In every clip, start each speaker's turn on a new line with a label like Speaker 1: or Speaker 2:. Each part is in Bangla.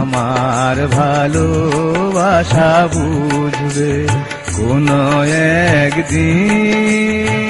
Speaker 1: আমার ভালোবাসা বুঝবে কোন একদিন।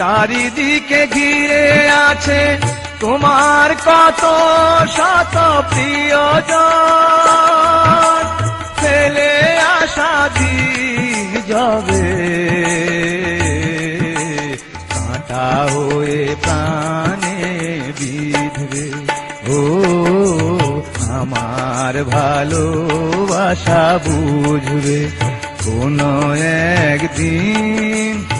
Speaker 1: চারিদিকে ঘিরে আছে তোমার কত শত প্রিয়জন। ফেলে আসা যাবে। কাঁটা হয়ে প্রাণে বিধবে। ও, আমার ভালোবাসা বুঝবে। কোন একদিন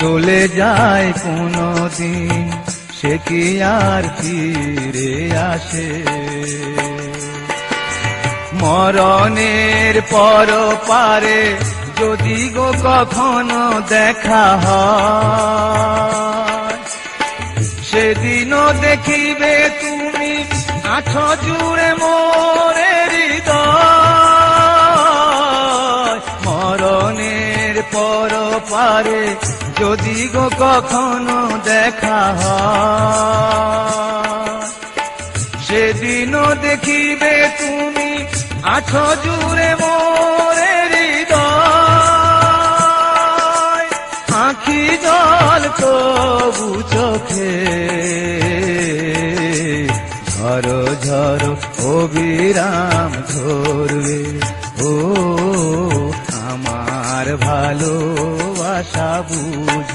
Speaker 1: চলে যায় কোনো দিন সে কি আর ফিরে আসে? মরণের পর পারে যদি গো কখনো দেখা হয়, সেদিনও দেখিবে তুমি আছো জুড়ে মোরে মরণের পর পারে যদি গো কখনো দেখা সেদিনও দেখিবে তুমি আছো জুড়ে মোরে হৃদয়। আখি জল তবু চোখে, ঝরো ঝরো অবিরাম ধরবে। ও, আমার ভালো ভালোবাসা